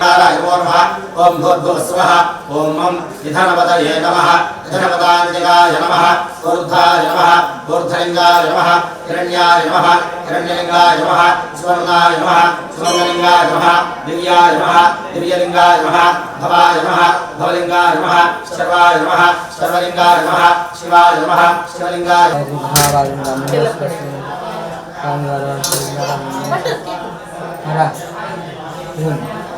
ఓం భూర్భువస్వః ఓం మం నిధనపదయే నమః నిధనపదాంతికాయ నమః ఊర్ధ్వాయ నమః ఊర్ధ్వలింగాయ నమః హిరణ్యాయ నమః హిరణ్యలింగాయ నమః స్వర్ణాయ నమః స్వర్ణలింగాయ నమః దివ్యాయ నమః దివ్యలింగాయ నమః భవాయ నమః భవలింగాయ నమః శర్వాయ నమః శర్వలింగాయ నమః శివాయ నమః శివలింగాయ రాజేశ్వర చూడని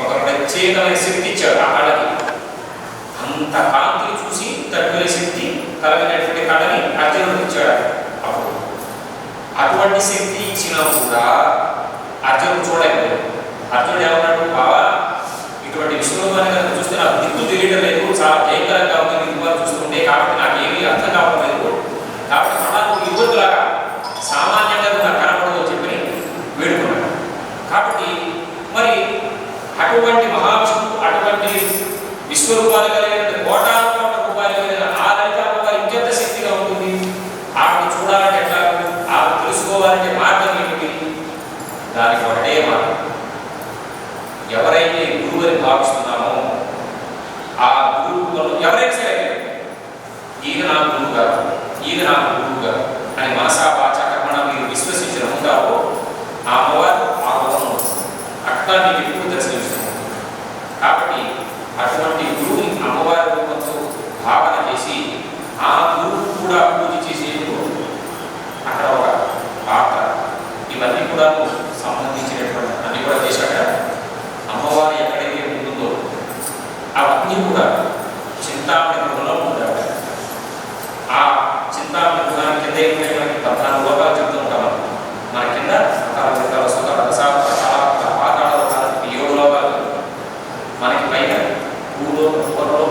ఒక ప్రత్యేకమైన శక్తి ఇచ్చాడు ఆ అంత కాంతిని చూసి తట్టుకునే శక్తి కలిగినటువంటి కళని అర్జునుడికి ఇచ్చాడు అప్పుడు అటువంటి శక్తి ఇచ్చినా కూడా అర్జునుడు చూడలేదు. అర్జునుడు ఏమన్నాడు? బావా ఇటువంటి విశ్వరూపాన్ని కనుక చూస్తే నాకు దిక్కు తెలియడం ఎవరైతే గురువు అని భావిస్తున్నామో ఆ గురువులో ఎవరైనా సరే ఈయన నా గురువు గారు ఈయన నా గురువు గారు అని మనసా వాచ కర్మణ మీరు విశ్వసించిన ఉంటారో ఆ అమ్మవారు ఆ రూపంలో ఉంటుంది. అట్లా మీకు గృహానికి పద్నాలుగు లోకాలు చెప్తూ ఉంటాం మన కింద సుఖ పాతాళ ఏడు లోకాలు. మనకి పైన భూలోక పొరలో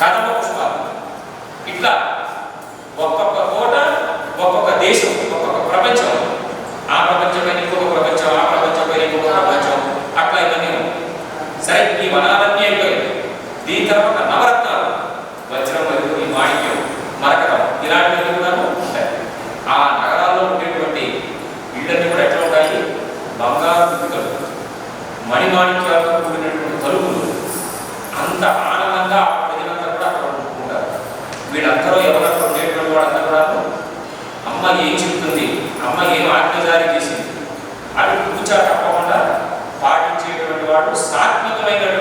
కదమ పుష్పాలు ఇట్లా ఒక్కొక్క కోట ఒక్కొక్క దేశం ఒక్కొక్క ప్రపంచం వీళ్ళందరూ ఎవరక్కడ ఉండేటువంటి వాళ్ళంతా కూడా అమ్మ ఏం చెప్తుంది? అమ్మ ఏం ఆజ్ఞ జారీ చేసింది? అటు కూర్చా తప్పకుండా పాటించేటువంటి వాడు సాత్వికమైనటువంటి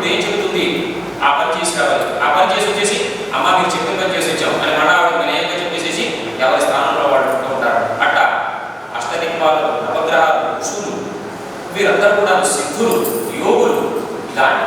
ఇప్పుడు ఏం చెబుతుంది ఆ పని చేసి రావాలి ఆ పని చేసి వచ్చేసి అమ్మ మీరు చెప్పిన పని చేసి వచ్చాము అని మనవాడు ఆవిడ వినయంగా చెప్పేసేసి ఎవరి స్థానంలో వాళ్ళు ఉంటూ ఉంటారు. అట్ట. అష్టదిక్పాలు నవగ్రహాలు ఋషులు వీరందరూ కూడా సిద్ధులు యోగులు. ఇలాంటి